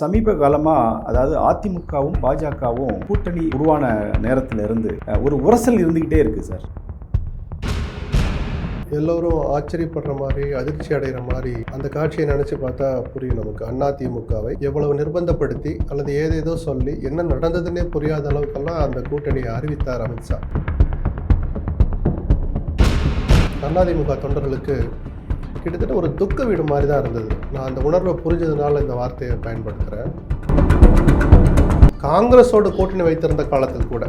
சமீப காலமாக அதாவது அதிமுகவும் பாஜகவும் கூட்டணி உருவான நேரத்துல இருந்து ஒரு உரசல் இருந்துக்கிட்டே இருக்கு சார். எல்லோரும் ஆச்சரியப்படுற மாதிரி அதிர்ச்சி அடைகிற மாதிரி அந்த காட்சியை நினைச்சு பார்த்தா புரியும் நமக்கு. அண்ணா திமுகவை எவ்வளவு நிர்பந்தப்படுத்தி அல்லது ஏதேதோ சொல்லி என்ன நடந்ததுன்னே புரியாத அளவுக்கெல்லாம் அந்த கூட்டணியை அறிவித்தார் அமித்ஷா. அதிமுக தொண்டர்களுக்கு கிட்டத்தட்ட ஒரு துக்க வீடு மாதிரி தான் இருந்தது. நான் அந்த உணர்வை புரிஞ்சதுனால இந்த வார்த்தையை பயன்படுத்துகிறேன் காங்கிரஸோட கூட்டணி வைத்திருந்த காலத்தில் கூட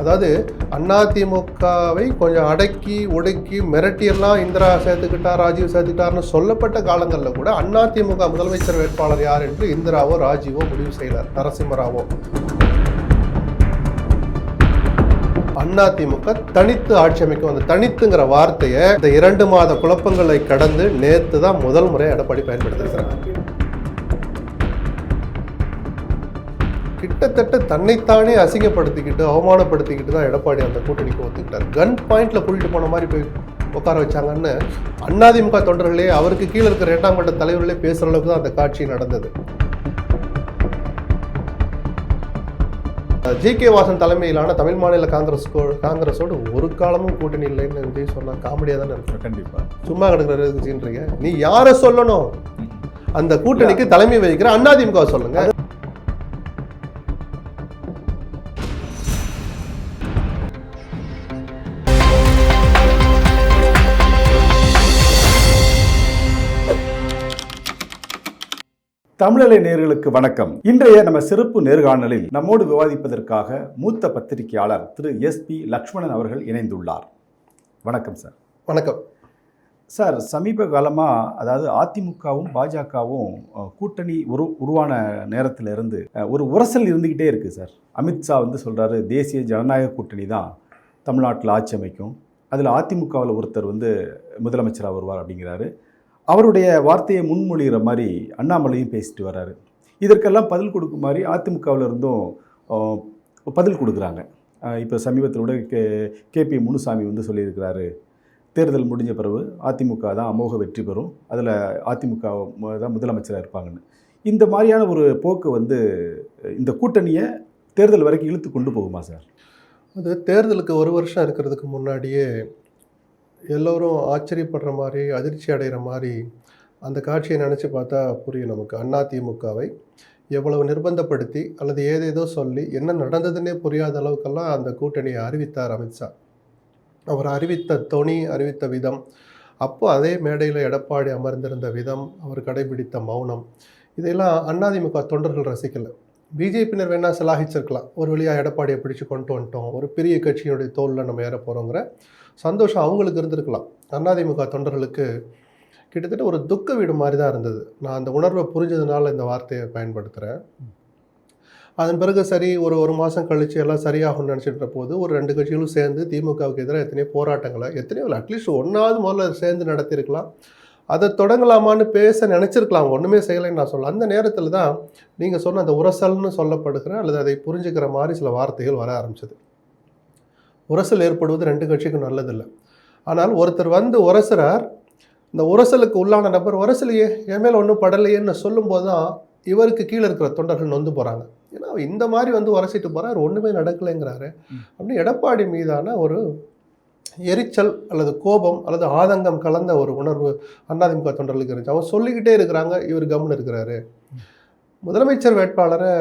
அதாவது அதிமுகவை கொஞ்சம் அடக்கி ஒடுக்கி மிரட்டியெல்லாம் இந்திரா சேர்த்துக்கிட்டா ராஜீவ் சேர்த்துக்கிட்டார்னு சொல்லப்பட்ட காலங்களில் கூட அதிமுக முதலமைச்சர் வேட்பாளர் யார் என்று இந்திராவோ ராஜீவோ முடிவு செய்தார். நரசிம்மராவோ. அதிமுக தனித்து ஆட்சி அமைக்கும் அந்த தனித்துங்கிற வார்த்தையை இந்த இரண்டு மாத குழப்பங்களை கடந்து நேற்று தான் முதல் முறை எடப்பாடி பயன்படுத்திருக்கிறாங்க கிட்டத்தட்ட தன்னைத்தானே அசிங்கப்படுத்திக்கிட்டு அவமானப்படுத்திக்கிட்டு தான் எடப்பாடி அந்த கூட்டணிக்கு ஒத்துக்கிட்டார். கன் பாயிண்ட்ல கூட்டிட்டு போன மாதிரி போய் உட்கார வச்சாங்கன்னு அண்ணாதிமுக தொண்டர்களே அவருக்கு கீழே இருக்கிற இரண்டாம் கட்ட தலைவர்களே பேசுற அளவுக்கு தான் அந்த காட்சி நடந்தது. ஜி கே வாசன் தலைமையிலான தமிழ் மாநில காங்கிரஸ் காங்கிரஸோடு ஒரு காலமும் கூட்டணி இல்லைன்னு விஜய் சொன்னா காமெடியா தானே இருக்கும். கண்டிப்பா. சும்மா கிடக்குறீங்க நீ யாரை சொல்லணும்? அந்த கூட்டணிக்கு தலைமை வகிக்கிற அண்ணாதிமுக சொல்லுங்க. தமிழலை நேர்களுக்கு வணக்கம். இன்றைய நம்ம சிறப்பு நேர்காணலில் நம்மோடு விவாதிப்பதற்காக மூத்த பத்திரிகையாளர் திரு எஸ் பி லக்ஷ்மணன் அவர்கள் இணைந்துள்ளார். வணக்கம் சார். வணக்கம். சார் சமீப காலமாக அதாவது அதிமுகவும் பாஜகவும் கூட்டணி உரு உருவான நேரத்துல இருந்து ஒரு உரசல் இருந்துக்கிட்டே இருக்கு சார். அமித்ஷா வந்து சொல்றாரு தேசிய ஜனநாயக கூட்டணி தான் தமிழ்நாட்டில் ஆட்சி அமைக்கும். அதில் அதிமுகவில் ஒருத்தர் வந்து முதலமைச்சராக வருவார் அப்படிங்கிறாரு. அவருடைய வார்த்தையை முன்மொழிகிற மாதிரி அண்ணாமலையும் பேசிட்டு வர்றாரு. இதற்கெல்லாம் பதில் கொடுக்கும் மாதிரி அதிமுகவில் இருந்தும் பதில் கொடுக்குறாங்க. இப்போ சமீபத்தில் கூட கே கேபி முனுசாமி வந்து சொல்லியிருக்கிறாரு தேர்தல் முடிஞ்ச பிறகு அதிமுக தான் அமோக வெற்றி பெறும். அதில் அதிமுக தான் முதலமைச்சராக இருப்பாங்கன்னு. இந்த மாதிரியான ஒரு போக்கு வந்து இந்த கூட்டணியை தேர்தல் வரைக்கும் இழுத்து கொண்டு போகுமா சார்? அது தேர்தலுக்கு ஒரு வருஷம் இருக்கிறதுக்கு முன்னாடியே எல்லோரும் ஆச்சரியப்படுற மாதிரி அதிர்ச்சி அடைகிற மாதிரி அந்த காட்சியை நினச்சி பார்த்தா புரியும் நமக்கு. அண்ணா திமுகவை எவ்வளவு நிர்பந்தப்படுத்தி அல்லது ஏதேதோ சொல்லி என்ன நடந்ததுன்னே புரியாத அளவுக்கெல்லாம் அந்த கூட்டணியை அறிவித்தார் அமித்ஷா அவர் அறிவித்த தொனி அறிவித்த விதம் அப்போ அதே மேடையில் எடப்பாடி அமர்ந்திருந்த விதம் அவர் கடைபிடித்த மௌனம் இதையெல்லாம் அதிமுக தொண்டர்கள் ரசிக்கலை. பிஜேபியினர் வேணால் சலாகிச்சிருக்கலாம். ஒரு வழியாக எடப்பாடியை பிடிச்சு கொண்டு வந்துட்டோம். ஒரு பெரிய கட்சியினுடைய தோளில் நம்ம ஏற போகிறோங்கிற சந்தோஷம் அவங்களுக்கு இருந்திருக்கலாம். அதிமுக தொண்டர்களுக்கு கிட்டத்தட்ட ஒரு துக்க வீடு மாதிரி தான் இருந்தது. நான் அந்த உணர்வை புரிஞ்சதுனால இந்த வார்த்தையை பயன்படுத்துகிறேன் அதன் பிறகு சரி ஒரு ஒரு மாதம் கழிச்சு எல்லாம் சரியாகும்னு நினச்சிட்டு போது ஒரு ரெண்டு கட்சிகளும் சேர்ந்து திமுகவுக்கு எதிராக எத்தனையோ போராட்டங்களை எத்தனையோ அட்லீஸ்ட் ஒன்றாவது முதல்ல சேர்ந்து நடத்தியிருக்கலாம். அதை தொடங்கலாமான்னு பேச நினச்சிருக்கலாம். ஒன்றுமே செய்யலைன்னு நான் சொல்ல அந்த நேரத்தில் தான் நீங்கள் சொன்ன அந்த உரசல்னு சொல்லப்படுகிற அல்லது அதை புரிஞ்சுக்கிற மாதிரி சில வார்த்தைகள் வர ஆரம்பிச்சது. உரசல் ஏற்படுவது ரெண்டு கட்சிக்கும் நல்லதில்லை. ஆனால் ஒருத்தர் வந்து உரசுறார் இந்த உரசலுக்கு உள்ளான நபர் உரசலையே என் மேலே ஒன்றும் படலையேன்னு சொல்லும்போது தான் இவருக்கு கீழே இருக்கிற தொண்டர்கள் நொந்து போகிறாங்க ஏன்னா அவர் இந்த மாதிரி வந்து உரசிட்டு போகிறார் ஒன்றுமே நடக்கலைங்கிறாரு. அப்படின்னு எடப்பாடி மீதான ஒரு எரிச்சல் அல்லது கோபம் அல்லது ஆதங்கம் கலந்த ஒரு உணர்வு அதிமுக தொண்டர்களுக்கு இருந்துச்சு. அவங்க சொல்லிக்கிட்டே இருக்கிறாங்க இவர் கம்னு இருக்கிறாரு. முதலமைச்சர் வேட்பாளரை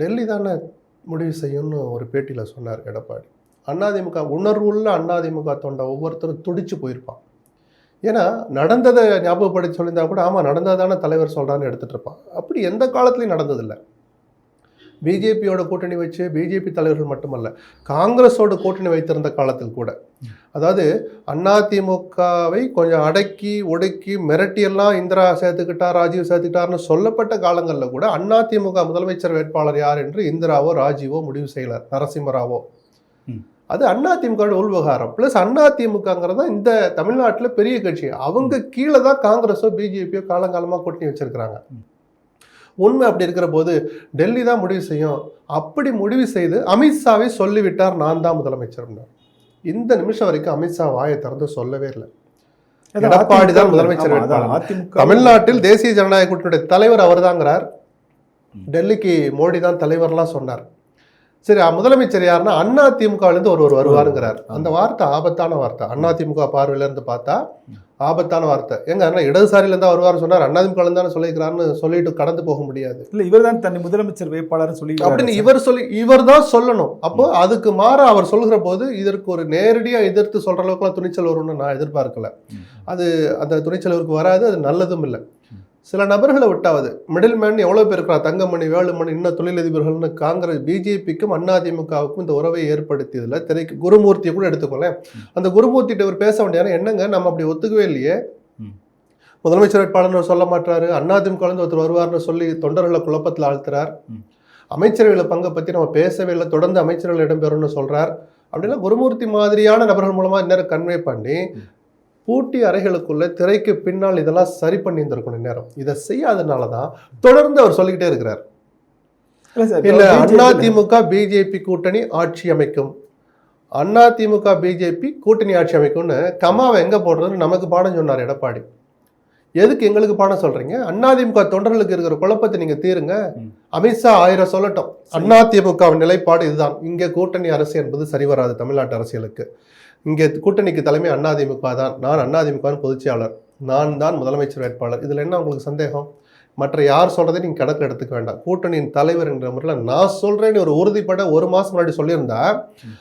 டெல்லி தானே முடிவு செய்யும்னு ஒரு பேட்டியில் சொன்னார் எடப்பாடி. அதிமுக உணர்வுள்ள அதிமுக தொண்டை ஒவ்வொருத்தரும் துடிச்சு போயிருப்பான். ஏன்னா நடந்ததை ஞாபகப்படுத்தி சொல்லியிருந்தா கூட ஆமாம் நடந்ததான தலைவர் சொல்கிறான்னு எடுத்துகிட்டு இருப்பான். அப்படி எந்த காலத்துலையும் நடந்ததில்லை. பிஜேபியோட கூட்டணி வச்சு பிஜேபி தலைவர்கள் மட்டுமல்ல காங்கிரஸோட கூட்டணி வைத்திருந்த காலத்தில் கூட. அதாவது அதிமுகவை கொஞ்சம் அடக்கி ஒடுக்கி மிரட்டியெல்லாம் இந்திரா சேர்த்துக்கிட்டா ராஜீவ் சேர்த்துக்கிட்டார்னு சொல்லப்பட்ட காலங்களில் கூட அதிமுக முதலமைச்சர் வேட்பாளர் யார் என்று இந்திராவோ ராஜீவோ முடிவு செய்யலை நரசிம்மராவோ. ம். அது அதிமுக உள்விவகாரம். ப்ளஸ் அதிமுகங்கிறது தான் இந்த தமிழ்நாட்டில் பெரிய கட்சி. அவங்க கீழே தான் காங்கிரஸோ பிஜேபியோ காலங்காலமாக கூட்டணி வச்சிருக்கிறாங்க. உண்மை அப்படி இருக்கிற போது டெல்லி தான் முடிவு செய்யும். அப்படி முடிவு செய்து அமித்ஷாவை சொல்லிவிட்டார் நான் தான் முதலமைச்சர் இந்த நிமிஷம் வரைக்கும் அமித்ஷா வாயை திறந்து சொல்லவே இல்லை. எடப்பாடி தான் முதலமைச்சர் தமிழ்நாட்டில் தேசிய ஜனநாயக கூட்டணியுடைய தலைவர் அவர்தாங்கிறார். டெல்லிக்கு மோடி தான் தலைவர்லாம் சொன்னார். சரி முதலமைச்சர் யாருன்னா அண்ணா திமுகலேருந்து ஒருவர் வருவாருங்கிறார். அந்த வார்த்தை ஆபத்தான வார்த்தை. அண்ணா திமுக பார்வையில இருந்து பார்த்தா ஆபத்தான வார்த்தை. எங்க அண்ணா இடதுசாரியில இருந்தா வருவார்னு சொன்னார். அண்ணா திமுக தானே சொல்லிக்கிறாருன்னு சொல்லிட்டு கடந்து போக முடியாது. இல்ல இவர்தான் தன்னை முதலமைச்சர் வேட்பாளர் சொல்லி அப்படின்னு இவர் சொல்லி இவர் தான் சொல்லணும். அப்போ அதுக்கு மாற அவர் சொல்கிற போது இதற்கு ஒரு நேரடியா எதிர்த்து சொல்ற அளவுக்குலாம் துணிச்சல் வரும்னு நான் எதிர்பார்க்கல. அது அந்த துணிச்சல் வராது அது நல்லதும் இல்லை. சில நபர்களை விட்டாவது மிடில் மேன் எவ்வளவு பேர் இருக்கிறா தங்கமணி வேலுமணி இன்னும் தொழிலதிபர்கள்னு காங்கிரஸ் பிஜேபிக்கும் அதிமுகவுக்கும் இந்த உறவை ஏற்படுத்தியதுல திரைக்கு குருமூர்த்தியை கூட எடுத்துக்கோங்களேன் அந்த குருமூர்த்திட்ட இவர் பேச வேண்டிய என்னங்க நம்ம அப்படி ஒத்துக்கவே இல்லையே. முதலமைச்சர் வேட்பாளர் சொல்ல மாட்டாரு அதிமுக ஒருத்தர் வருவார்னு சொல்லி தொண்டர்களை குழப்பத்தில் ஆழ்த்துறார். அமைச்சரவையில் பங்கை பத்தி நம்ம பேசவே இல்லை தொடர்ந்து அமைச்சர்கள் இடம்பெறும்னு சொல்றார் அப்படின்னா குருமூர்த்தி மாதிரியான நபர்கள் மூலமா இந்நேரம் கன்வே பண்ணி. பூட்டி அறைகளுக்குள்ள திரைக்கு பின்னால் இதெல்லாம் சரி பண்ணி இருந்திருக்கணும் இந்நேரம். இதை செய்யாதனால தான் தொடர்ந்து அவர் சொல்லிக்கிட்டே இருக்கிறார். இல்ல ல- அதிமுக பிஜேபி கூட்டணி ஆட்சி அமைக்கும். அதிமுக பிஜேபி கூட்டணி ஆட்சி அமைக்கும்னு கமாவை எங்க போடுறதுன்னு நமக்கு பாடம் சொன்னார் எடப்பாடி. எதுக்கு எங்களுக்கு பாடம் சொல்றீங்க? அதிமுக தொண்டர்களுக்கு இருக்கிற குழப்பத்தை நீங்க தீருங்க. அமித்ஷா ஆயிரம் சொல்லட்டும். அதிமுகவின் நிலைப்பாடு இதுதான். இங்க கூட்டணி அரசு என்பது சரி வராது தமிழ்நாட்டு அரசியலுக்கு. இங்கே கூட்டணிக்கு தலைமை அதிமுக தான். நான் அதிமுகவின் பொதுச்செயலாளர் நான் தான் முதலமைச்சர் வேட்பாளர். இதுல என்ன உங்களுக்கு சந்தேகம்? மற்ற யார் சொல்றதை நீங்க கணக்கு எடுத்துக்க வேண்டாம். கூட்டணியின் தலைவர் என்ற முறையில் நான் சொல்றேன்னு ஒரு உறுதிப்பட ஒரு மாசம் முன்னாடி சொல்லியிருந்தா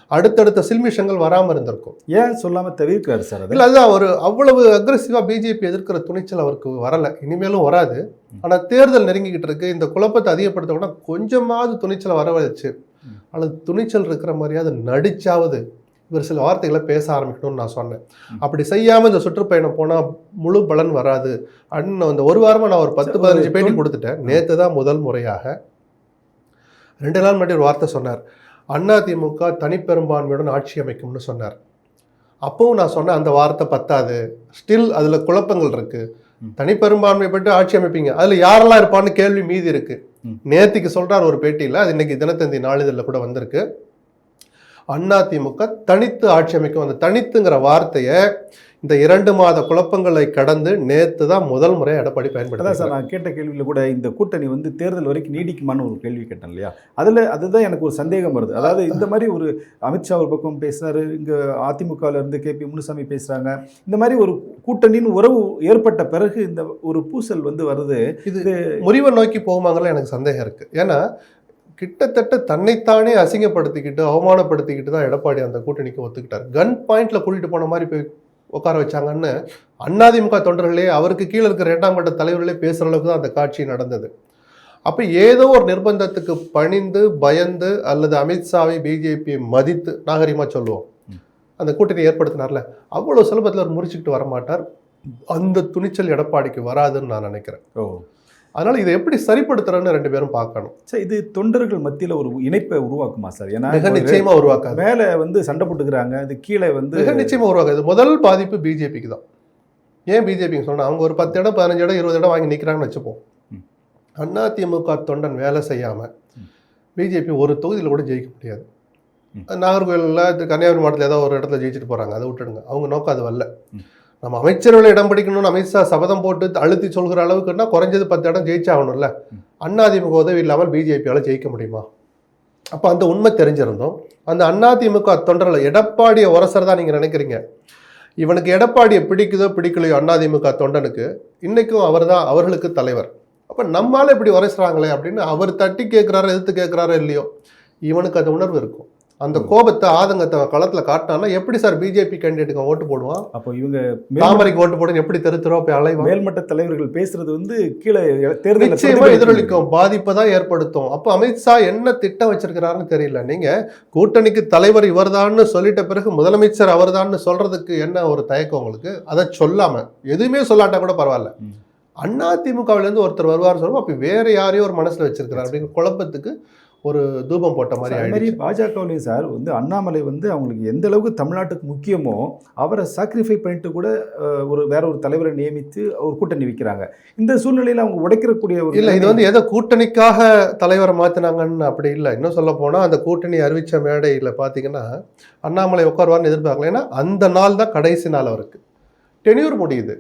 அடுத்தடுத்த சில்மிஷங்கள் வராம இருந்திருக்கும். ஏன் சொல்லாம தவிர்க்காரு சார் இல்ல அதுதான் ஒரு அவ்வளவு அக்ரெசிவா பிஜேபி எதிர்க்கிற துணிச்சல் அவருக்கு வரல. இனிமேலும் வராது. ஆனா தேர்தல் நெருங்கிக்கிட்டு இருக்கு. இந்த குழப்பத்தை அதிகப்படுத்த கூட கொஞ்சமாவது துணிச்சலை வரவழைச்சு ம். அல்லது துணிச்சல் இருக்கிற மாதிரியாவது நடிச்சாவது இவர் சில வார்த்தைகளை பேச ஆரம்பிக்கணும்னு நான் சொன்னேன். அப்படி செய்யாம இந்த சுற்றுப்பயணம் போனா முழு பலன் வராது. அண்ணன் இந்த ஒரு வாரமா நான் ஒரு பத்து பதினஞ்சு ஒரு பேட்டி கொடுத்துட்டேன். நேத்து தான் முதல் முறையாக. ரெண்டு நாள் முன்னாடி ஒரு வார்த்தை சொன்னார். அதிமுக தனிப்பெரும்பான்மையுடன் ஆட்சி அமைக்கும்னு சொன்னார். அப்பவும் நான் சொன்னேன் அந்த வார்த்தை பத்தாது. ஸ்டில் அதுல குழப்பங்கள் இருக்கு. ம். தனிப்பெரும்பான்மை பெற்று ஆட்சி அமைப்பீங்க. அதுல யாரெல்லாம் இருப்பான்னு கேள்வி மீதி இருக்கு. ம். நேத்திக்கு சொல்றார் ஒரு பேட்டியில அது இன்னைக்கு தினத்தந்தி நாளிதழில் கூட வந்திருக்கு. அதிமுக தனித்து ஆட்சி அமைக்கும். அந்த தனித்துங்கிற வார்த்தையை இந்த இரண்டு மாத குழப்பங்களை கடந்து நேத்து தான் முதல் முறை எடப்பாடி அதான் சார் பயன்படுத்த நான் கேட்ட கேள்வியில கூட இந்த கூட்டணி வந்து தேர்தல் வரைக்கும் நீடிக்குமான்னு ஒரு கேள்வி கேட்டேன் இல்லையா? அதுல அதுதான் எனக்கு ஒரு சந்தேகம் வருது. அதாவது இந்த மாதிரி ஒரு அமித்ஷா ஒரு பக்கம் பேசுறாரு இங்க அதிமுகல இருந்து கே பி முனுசாமி பேசுறாங்க. இந்த மாதிரி ஒரு கூட்டணின்னு உறவு ஏற்பட்ட பிறகு இந்த ஒரு பூசல் வந்து வருது. இது முறிவை நோக்கி போகுமாங்கல எனக்கு சந்தேகம் இருக்கு. ஏன்னா கிட்டத்தட்ட தன்னைத்தானே அசிங்கப்படுத்திக்கிட்டு அவமானப்படுத்திக்கிட்டு தான் எடப்பாடி அந்த கூட்டணிக்கு ஒத்துக்கிட்டார். கன் பாயிண்ட்ல கூட்டிட்டு போன மாதிரி போய் உட்கார வச்சாங்கன்னு அதிமுக தொண்டர்களே அவருக்கு கீழே இருக்கிற இரண்டாம் கட்ட தலைவர்களே பேசுற அளவுக்கு தான் அந்த காட்சி நடந்தது. அப்ப ஏதோ ஒரு நிர்பந்தத்துக்கு பணிந்து பயந்து அல்லது அமித்ஷாவை பிஜேபி மதித்து நாகரிகமா சொல்லுவோம். அந்த கூட்டணி ஏற்படுத்தினார்ல. அவ்வளவு சுலபத்தில் அவர் முறிச்சுக்கிட்டு வரமாட்டார். அந்த துணிச்சல் எடப்பாடிக்கு வராதுன்னு நான் நினைக்கிறேன். ஓ. அதனால இதை எப்படி சரிப்படுத்துறேன்னு ரெண்டு பேரும் பார்க்கணும். சார் இது தொண்டர்கள் மத்தியில ஒரு இணைப்பை உருவாக்குமா சார்? ஏன்னா மிக இப்போ நிச்சயமா உருவாக்காது. மேல வந்து சண்டை போட்டுக்கிறாங்க இது கீழே வந்து மிக நிச்சயமா உருவாக்காது. முதல் பாதிப்பு பிஜேபிக்கு தான். ஏன் பிஜேபிக்கு சொன்னா அவங்க ஒரு பத்து இடம் பதினஞ்சு இடம் இருபது இடம் வாங்கி நிக்கிறாங்கன்னு வச்சுப்போம். ம். அதிமுக தொண்டன் வேலை செய்யாம ம். பிஜேபி ஒரு தொகுதியில் கூட ஜெயிக்க முடியாது. நாகர்கோவிலில் கன்னியாகுமரி மாவட்டத்தில் ஏதோ ஒரு இடத்துல ஜெயிச்சுட்டு போறாங்க. அதை விட்டுடுங்க. அவங்க நோக்கம் அது வரல. நம்ம அமைச்சர்களை இடம் பிடிக்கணும்னு அமித்ஷா சபதம் போட்டு அழுத்தி சொல்கிற அளவுக்குன்னா குறைஞ்சது பத்து இடம் ஜெயிச்சாகணும்ல. அதிமுக உதவி இல்லாமல் பிஜேபியால் ஜெயிக்க முடியுமா? அப்போ அந்த உண்மை தெரிஞ்சிருந்தோம். அந்த அதிமுக தொண்டர்கள் எடப்பாடியை உரசறதா நீங்கள் நினைக்கிறீங்க? இவனுக்கு எடப்பாடியை பிடிக்குதோ பிடிக்கலையோ அதிமுக தொண்டனுக்கு இன்றைக்கும் அவர் தான் அவர்களுக்கு தலைவர். அப்போ நம்மளால் இப்படி உரைசுறாங்களே அப்படின்னு அவர் தட்டி கேட்குறாரோ எதிர்த்து கேட்குறாரோ இல்லையோ இவனுக்கு அந்த உணர்வு இருக்கும். அந்த கோபத்தை ஆதங்கத்தை களத்துல காட்டினான்னா எப்படி சார் பிஜேபி கேண்டிடேட்டுக்கு ஓட்டு போடுவான்? அப்போ இவங்க தாமரைக்கு ஓட்டு போடுன்னு எப்படி தெரு தெருவா போய் அலைவான்? மேல்மட்ட தலைவர்கள் பேசுறது வந்து கீழே தேர்தலில் நிச்சயமா எதிரொலிக்கும். பாதிப்பை தான் ஏற்படுத்தும். அப்போ அமித்ஷா என்ன திட்டம் வச்சிருக்கிறாருன்னு தெரியல. நீங்க கூட்டணிக்கு தலைவர் இவர்தான்னு சொல்லிட்ட பிறகு முதலமைச்சர் அவர்தான்னு சொல்றதுக்கு என்ன ஒரு தயக்கம் உங்களுக்கு? அதை சொல்லாம எதுவுமே சொல்லாட்டா கூட பரவாயில்ல. அண்ணா இருந்து ஒருத்தர் வருவார் சொல்லுவோம் அப்ப வேற யாரையோ ஒரு மனசுல வச்சிருக்கிறார். அப்படிங்கிற குழப்பத்துக்கு ஒரு தூபம் போட்ட மாதிரி அது மாதிரி ஆயிடுச்சு பாஜகவிலையும் சார் வந்து அண்ணாமலை வந்து அவங்களுக்கு எந்த அளவுக்கு தமிழ்நாட்டுக்கு முக்கியமோ அவரை சாக்ரிஃபை பண்ணிட்டு கூட ஒரு வேற ஒரு தலைவரை நியமித்து ஒரு கூட்டணி வைக்கிறாங்க. இந்த சூழ்நிலையில அவங்க உடைக்கிறக்கூடிய ஒரு இல்ல இது வந்து ஏதோ கூட்டணிக்காக தலைவரை மாத்தினாங்கன்னு அப்படி இல்லை. இன்னும் சொல்ல போனா அந்த கூட்டணி அறிவிச்ச மேடையில பாத்தீங்கன்னா அண்ணாமலை உட்காருவார்னு எதிர்பார்க்கல. ஏன்னா அந்த நாள் தான் கடைசி நாள் அவருக்கு. டென்யூர் முடியுது.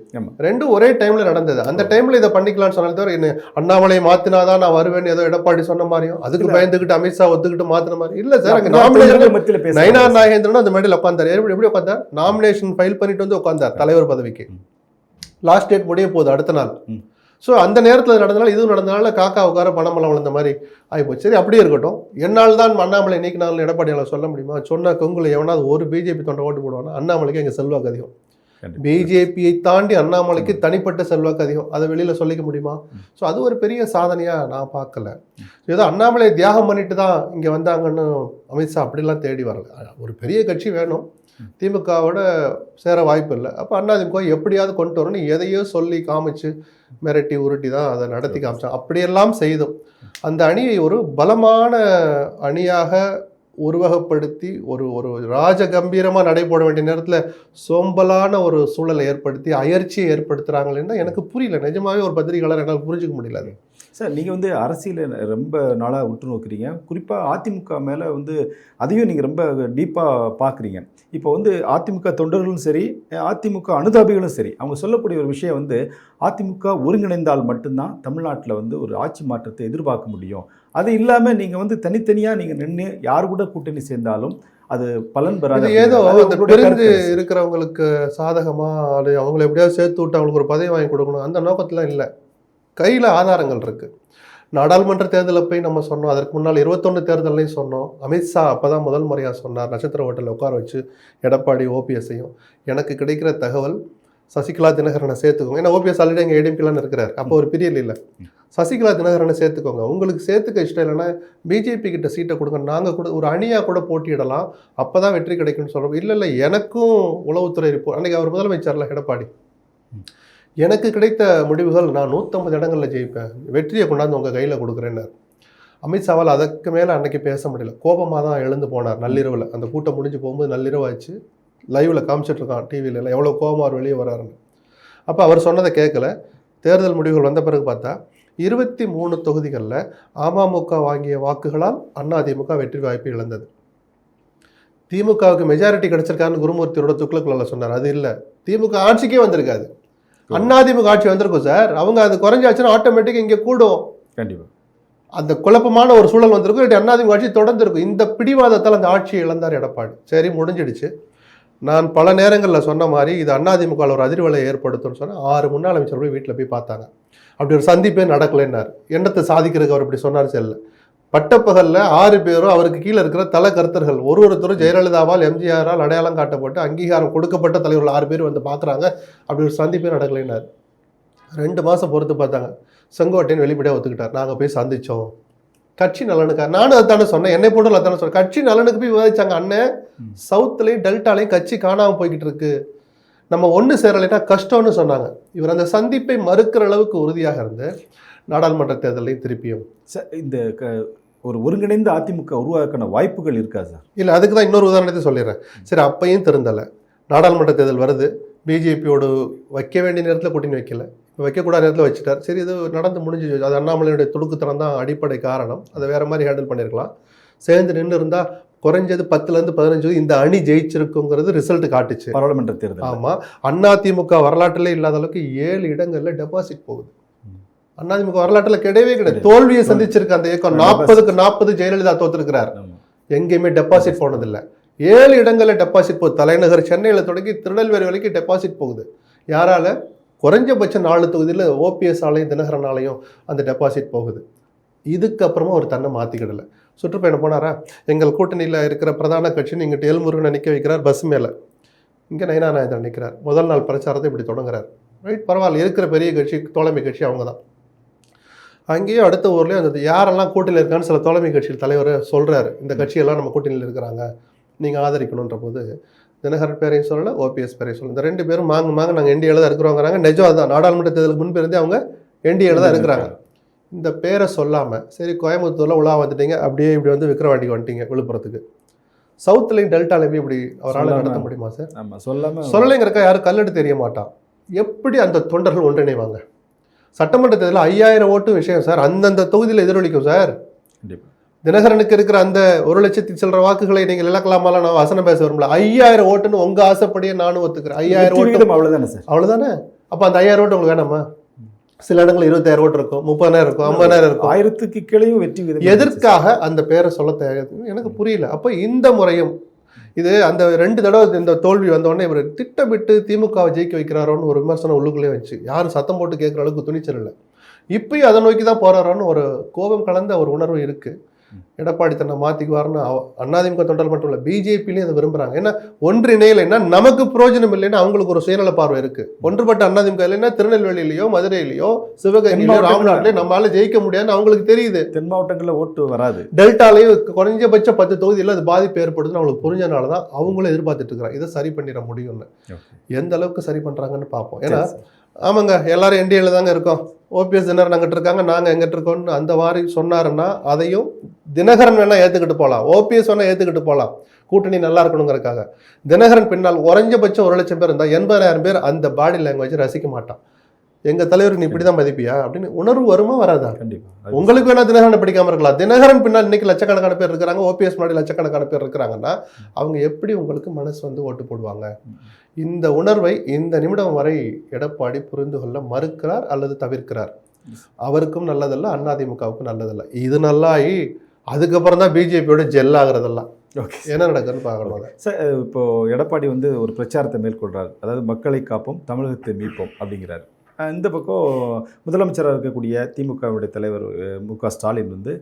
ரெண்டும் ஒரே டைம்ல நடந்தது. அந்த டைம்ல இதை பண்ணிக்கலாம்னு சொன்னாலே தவிர என்ன அண்ணாமலை மாத்தினாதான் நான் வருவேன் ஏதோ எடப்பாடி சொன்ன மாதிரியும் அதுக்கு இல்ல. பயந்துகிட்டு அமித்ஷா ஒத்துக்கிட்டு மாத்தின மாதிரி. இல்ல சார் நாமினேஷன் நயினார் நாகேந்திரன் அந்த மேடையில் உட்காந்தார் எப்படி எப்படி உட்காந்தார் நாமினேஷன் ஃபைல் பண்ணிட்டு வந்து உட்காந்தார் தலைவர் பதவிக்கு. லாஸ்ட் டேட் முடிய போகுது அடுத்த நாள். ஸோ அந்த நேரத்தில் நடந்தனால இதுவும் நடந்தனால காக்கா உட்கார பணமெல்லாம் விழுந்த மாதிரி ஆகிப்போச்சு சரி அப்படியே இருக்கட்டும். என்னால் தான் அண்ணாமலை நீக்கினாலும் எடப்பாடியால் சொல்ல முடியுமா? சொன்ன கொங்குல எவனாவது ஒரு பிஜேபி தொண்டை ஓட்டு போடுவானா? அண்ணாமலைக்கு எங்கள் செல்வாக்கு அதிகம். பிஜேபியை தாண்டி அண்ணாமலைக்கு தனிப்பட்ட செல்வாக்கு அதிகம். அதை வெளியில் சொல்லிக்க முடியுமா? ஸோ அது ஒரு பெரிய சாதனையாக நான் பார்க்கல. ஏதோ அண்ணாமலை தியாகம் பண்ணிட்டு தான் இங்கே வந்தாங்கன்னு அமித்ஷா அப்படிலாம் தேடி வரல. ஒரு பெரிய கட்சி வேணும். திமுகவோட சேர வாய்ப்பு இல்லை. அப்போ அதிமுக எப்படியாவது கொண்டு வரணும் எதையோ சொல்லி காமிச்சு மிரட்டி உருட்டி தான் அதை நடத்தி காமிச்சாங்க. அப்படியெல்லாம் செய்தோம் அந்த அணியை ஒரு பலமான அணியாக உருவகப்படுத்தி ஒரு ஒரு ராஜ கம்பீரமாக நடைபோட வேண்டிய நேரத்தில் சோம்பலான ஒரு சூழலை ஏற்படுத்தி அயற்சியை ஏற்படுத்துகிறாங்களேன்னா எனக்கு புரியல. நிஜமாகவே ஒரு பத்திரிகையாளர் என்னால் புரிஞ்சுக்க முடியல அது. சார் நீங்கள் வந்து அரசியலில் ரொம்ப நாளாக உற்று நோக்கிறீங்க. குறிப்பாக அதிமுக மேலே வந்து அதையும் நீங்கள் ரொம்ப டீப்பாக பார்க்குறீங்க இப்போ வந்து அதிமுக தொண்டர்களும் சரி அதிமுக அனுதாபிகளும் சரி அவங்க சொல்லக்கூடிய ஒரு விஷயம் வந்து அதிமுக ஒருங்கிணைந்தால் மட்டும்தான் தமிழ்நாட்டில் வந்து ஒரு ஆட்சி மாற்றத்தை எதிர்பார்க்க முடியும். அது இல்லாமல் நீங்கள் வந்து தனித்தனியாக நீங்கள் நின்று யார் கூட கூட்டணி சேர்ந்தாலும் அது பலன் பெறாது ஏதோ என்ன? இருக்கிறவங்களுக்கு சாதகமா அது அவங்களை எப்படியாவது சேர்த்து விட்டு அவங்களுக்கு ஒரு பதவி வாங்கி கொடுக்கணும். அந்த நோக்கத்துல இல்லை. கையில் ஆதாரங்கள் இருக்கு. நாடாளுமன்ற தேர்தலில் போய் நம்ம சொன்னோம். அதற்கு முன்னால் இருபத்தொன்று தேர்தலையும் சொன்னோம். அமித்ஷா அப்பதான் முதல் முறையாக சொன்னார். நட்சத்திர ஹோட்டலில் உட்கார வச்சு எடப்பாடி ஓபிஎஸ்ஸையும் எனக்கு கிடைக்கிற தகவல் சசிகலா தினகரனை சேர்த்துக்கோங்க. ஏன்னா ஓபிஎஸ் ஆல்ரெடி எங்கள் ஏடிஎம்கெலாம் இருக்கிறார். அப்போ ஒரு பிரியல் இல்லை. சசிகலா தினகரனை சேர்த்துக்கோங்க. உங்களுக்கு சேர்த்துக்க இஷ்டம் இல்லைன்னா பிஜேபி கிட்ட சீட்டை கொடுங்க. நாங்கள் கூட ஒரு அணியாக கூட போட்டியிடலாம். அப்போ தான் வெற்றி கிடைக்கும்னு சொல்கிறோம் இல்லை இல்லை எனக்கும் உளவுத்துறை ரிப்போர்ட் அன்றைக்கி அவர் முதலமைச்சர்ல எடப்பாடி. எனக்கு கிடைத்த முடிவுகள் நான் நூற்றம்பது இடங்களில் ஜெயிப்பேன். வெற்றியை கொண்டாந்து உங்கள் கையில் கொடுக்குறேன்னார். அமித்ஷாவால் அதுக்கு மேலே அன்னைக்கு பேச முடியல. கோபமாக தான் எழுந்து போனார் நள்ளிரவில். அந்த கூட்டம் முடிஞ்சு போகும்போது நள்ளிரவாச்சு லைவில் காமிச்சிட்ருக்கான் டிவியில் எவ்வளோ கோபமாக அவர் வெளியே வராருன்னு. அப்போ அவர் சொன்னதை கேட்கல. தேர்தல் முடிவுகள் வந்த பிறகு பார்த்தா இருபத்தி மூணு தொகுதிகளில் அமமுக வாங்கிய வாக்குகளால் அதிமுக வெற்றி வாய்ப்பு இழந்தது. திமுகவுக்கு மெஜாரிட்டி கிடைச்சிருக்கான்னு குருமூர்த்தியோட துக்ளக்குள்ள சொன்னார். அது இல்லை. திமுக ஆட்சிக்கே வந்திருக்காது. அதிமுக ஆட்சி வந்திருக்கும் சார். அவங்க அது குறைஞ்சாச்சுன்னா ஆட்டோமேட்டிக் இங்கே கூடும். கண்டிப்பாக அந்த குழப்பமான ஒரு சூழல் வந்திருக்கும். இல்லாட்டி அதிமுக ஆட்சி தொடர்ந்து இருக்கும் இந்த பிடிவாதத்தால் அந்த ஆட்சியை இழந்தார் எடப்பாடி. சரி முடிஞ்சிடுச்சு. நான் பல நேரங்களில் சொன்ன மாதிரி இது அதிமுகவில் ஒரு அதிர்வலையை ஏற்படுத்தும்னு சொன்னால் ஆறு முன்னாள் அமைச்சர் போய் வீட்டில் போய் பார்த்தாங்க. அப்படி ஒரு சந்திப்பே நடக்கலைன்னார். எண்ணத்தை சாதிக்கிறதுக்கு அவர் இப்படி சொன்னார் செல்ல பட்டப்பகலில் ஆறு பேரும் அவருக்கு கீழே இருக்கிற தல கருத்தர்கள் ஒரு ஒருத்தரும் ஜெயலலிதாவால் எம்ஜிஆரால் அடையாளம் காட்டப்பட்டு அங்கீகாரம் கொடுக்கப்பட்ட தலைவர்கள் ஆறு பேர் வந்து பார்க்குறாங்க. அப்படி ஒரு சந்திப்பே நடக்கலைன்னார். ரெண்டு மாதம் பொறுத்து பார்த்தாங்க. செங்கோட்டையன் வெளிப்படையாக ஒத்துக்கிட்டார். நாங்கள் போய் சந்தித்தோம் கட்சி நலனுக்கா நானும் அதானே சொன்னேன். என்னை போட்டு அதானே சொன்னேன். கட்சி நலனுக்கு போய் விவாதிச்சாங்க அண்ணன். சவுத்துலேயும் டெல்டாலையும் கட்சி காணாமல் போய்கிட்டு இருக்கு. நம்ம ஒன்று சேரலைன்னா கஷ்டம்னு சொன்னாங்க. இவர் அந்த சந்திப்பை மறுக்கிற அளவுக்கு உறுதியாக இருந்து நாடாளுமன்ற தேர்தலையும் திருப்பியும். சார் இந்த க ஒரு ஒருங்கிணைந்த அதிமுக உருவாக்கான வாய்ப்புகள் இருக்கா சார்? இல்லை அதுக்கு தான் இன்னொரு உதாரணத்தை சொல்லிடுறேன். சரி அப்பையும் திருந்தலை. நாடாளுமன்ற தேர்தல் வருது. பிஜேபியோடு வைக்க வேண்டிய நேரத்தில் கூட்டணி வைக்கல. வைக்கக்கூடாத நேரத்தில் வச்சுட்டார். சரி இது நடந்து முடிஞ்சு அது அண்ணாமலையுடைய துடுக்குத்தனம் தான் அடிப்படை காரணம். அதை வேற மாதிரி ஹேண்டில் பண்ணியிருக்கலாம் சேர்ந்து நின்று இருந்தால் குறைஞ்சது பத்துலேருந்து பதினஞ்சு இந்த அணி ஜெயிச்சிருக்குங்கிறது ரிசல்ட் காட்டுச்சு. பாராளுமன்ற தேர்தல் ஆமாம் அதிமுக வரலாற்றிலே இல்லாத அளவுக்கு ஏழு இடங்களில் டெபாசிட் போகுது. அதிமுக வரலாற்றில் கிடையவே கிடையாது. தோல்வியை சந்திச்சிருக்கு அந்த இயக்கம். நாற்பதுக்கு நாற்பது ஜெயலலிதா தோத்துருக்கிறார். எங்கேயுமே டெபாசிட் போனதில்லை. ஏழு இடங்களில் டெபாசிட் போகுது. தலைநகர் சென்னையில் தொடங்கி திருநெல்வேலி வரைக்கும் டெபாசிட் போகுது. யாரால? குறைஞ்சபட்சம் நாலு தொகுதியில் ஓபிஎஸ் ஆலையும் தினகரன் ஆலையும் அந்த டெபாசிட் போகுது. இதுக்கப்புறமா ஒரு தன்னை மாற்றிக்கிடலை சுற்றுப்பயணம் போனாரா? எங்கள் கூட்டணியில் இருக்கிற பிரதான கட்சின்னு நீங்கள் எல்முருகனை நிற்க வைக்கிறார் பஸ் மேலே. இங்கே நயனா நாயந்தர் நிற்கிறார் முதல் நாள் பிரச்சாரத்தை இப்படி தொடங்குறார். ரைட் பரவாயில்ல இருக்கிற பெரிய கட்சி தோழமை கட்சி அவங்க தான் அங்கேயும் அடுத்த ஊர்லேயும் அந்த யாரெல்லாம் கூட்டணியில் இருக்கான்னு சில தோழமை கட்சியில் தலைவர் சொல்கிறார் இந்த கட்சியெல்லாம் நம்ம கூட்டணியில் இருக்கிறாங்க. நீங்கள் ஆதரிக்கணுன்ற போது தினகரன் பேரையும் சொல்லலை ஓபிஎஸ் பேரையும் சொல்லலை. இந்த ரெண்டு பேரும் மாங்க மாங்க நாங்கள் என்டிஏல தான் இருக்கிறோங்கிறாங்க நிஜம் அதுதான். நாடாளுமன்ற தேர்தலுக்கு முன்பு இருந்தே அவங்க என்டிஏல தான் இருக்கிறாங்க. இந்த பேரை சொல்லாமல் சரி கோயம்புத்தூரில் உலா வந்துட்டீங்க அப்படியே இப்படி வந்து விக்ரவாண்டிக்கு வந்துட்டீங்க விழுப்புரத்துக்கு. சவுத்துலையும் டெல்டாலையும் இப்படி அவரால். நடத்த முடியுமா சார்? சொல்லலைங்கிறக்கா யாரும் கல்லெடு தெரிய மாட்டான் எப்படி அந்த தொண்டர்கள் ஒன்றிணைவாங்க? சட்டமன்ற தேர்தலில் ஐயாயிரம் ஓட்டு விஷயம் சார். அந்தந்த தொகுதியில் எதிரொலிக்கும் சார். கண்டிப்பா. தினகரனுக்கு இருக்கிற அந்த ஒரு லட்சத்தி சில்லற வாக்குகளை நீங்கள் இழக்கலாமால? நான் வசனம் பேச விரும்பல. ஐயாயிரம் ஓட்டுன்னு உங்க ஆசைப்படியே நானும் ஒத்துக்கிறேன். ஐயாயிரம் ஓட்டு அவ்வளவுதானே சார்? அவ்வளவுதானே? அப்ப அந்த ஐயாயிரம் ஓட்டு உங்களுக்கு வேணாமா? சில இடங்கள் இருபத்தாயிரம் ஓட்டு இருக்கும் முப்பதாயிரம் இருக்கும் ஐம்பதாயிரம் இருக்கும். ஆயிரத்துக்கு கீழேயும் வெற்றி விகிதம் எதற்காக அந்த பேரை சொல்ல தேவை எனக்கு புரியல. அப்போ இந்த முறையும் இது அந்த ரெண்டு தடவை இந்த தோல்வி வந்த உடனே இவர் திட்டமிட்டு திமுகவை ஜெயிக்க வைக்கிறாரோன்னு ஒரு விமர்சனம் உள்ளுக்குள்ளே வச்சு யாரும் சத்தம் போட்டு கேட்குற அளவுக்கு துணிச்சல் இல்லை. இப்பயும் அதை நோக்கி தான் போறாரோன்னு ஒரு கோபம் கலந்த ஒரு உணர்வு இருக்கு. எடப்பாடி தன்னை மாத்திக்குவாருன்னு அவ- அதிமுக தொண்டர் மட்டும் இல்லை பிஜேபிலையும் அதை விரும்புறாங்க. ஏன்னா ஒன்றிணையலைன்னா நமக்கு பிரயோஜனம் இல்லைன்னா அவங்களுக்கு ஒரு சுயநல பார்வை இருக்கு. ஒன்றுபட்ட அதிமுக இல்லைன்னா திருநெல்வேலியிலயோ மதுரையிலயோ மாவட்டங்கள்ல- ராமநாட்டிலயோ நம்மளால ஜெயிக்க முடியாதுன்னு அவங்களுக்கு தெரியுது. தென் மாவட்டங்களில் ஓட்டு வராது. டெல்டாலையும் குறைஞ்சபட்ச பத்து தொகுதியில் அது பாதிப்பு ஏற்படுதுன்னு அவங்களுக்கு புரிஞ்சனால தான் அவங்களும் எதிர்பார்த்துட்டு இருக்கிறாங்க. இதை சரி பண்ணிட முடியும்னு. எந்த அளவுக்கு சரி பண்றாங்கன்னு பார்ப்போம். ஏன்னா ஆமாங்க எல்லாரும் என்டிஏல தாங்க இருக்கோம். ஓபிஎஸ் தினகரன் அங்கிட்டு இருக்காங்க நாங்க எங்கிட்டு இருக்கோம்னு அந்த மாதிரி சொன்னாருன்னா அதையும் தினகரன் வேணா ஏத்துக்கிட்டு போகலாம் ஓபிஎஸ் வேணா ஏத்துக்கிட்டு போகலாம் கூட்டணி நல்லா இருக்கணுங்கிறதுக்காக. தினகரன் பின்னால் குறைஞ்சபட்சம் ஒரு லட்சம் பேர் இருந்தா எண்பதாயிரம் பேர் அந்த பாடி லாங்குவேஜ் ரசிக்க மாட்டான். எங்க தலைவர் நீ இப்படிதான் மதிப்பியா? அப்படின்னு உணர்வு வருமா வராதா? கண்டிப்பா. உங்களுக்கு வேணா தினகரனை பிடிக்காம இருக்கலாம். தினகரன் பின்னால் இன்னைக்கு லட்சக்கணக்கான பேர் இருக்கிறாங்க. ஓபிஎஸ் முன்னாடி லட்சக்கணக்கான பேர் இருக்கிறாங்கன்னா அவங்க எப்படி உங்களுக்கு மனசு வந்து ஓட்டு போடுவாங்க? இந்த உணர்வை இந்த நிமிடம் வரை எடப்பாடி புரிந்து கொள்ள மறுக்கிறார் அல்லது தவிர்க்கிறார்? அவருக்கும் நல்லதல்ல அதிமுகவுக்கும் நல்லதல்ல. இது நல்லாயி அதுக்கப்புறம் தான் பிஜேபியோட ஜெல் ஆகுறதெல்லாம். ஓகே என்ன நடக்குதுன்னு பார்க்கணும். சார் இப்போ எடப்பாடி வந்து ஒரு பிரச்சாரத்தை மேற்கொள்றாரு. அதாவது மக்களை காப்போம் தமிழகத்தை மீட்போம் அப்படிங்கிறாரு. இந்த பக்கம் முதலமைச்சராக இருக்கக்கூடிய திமுகவுடைய தலைவர் மு க ஸ்டாலின் வந்து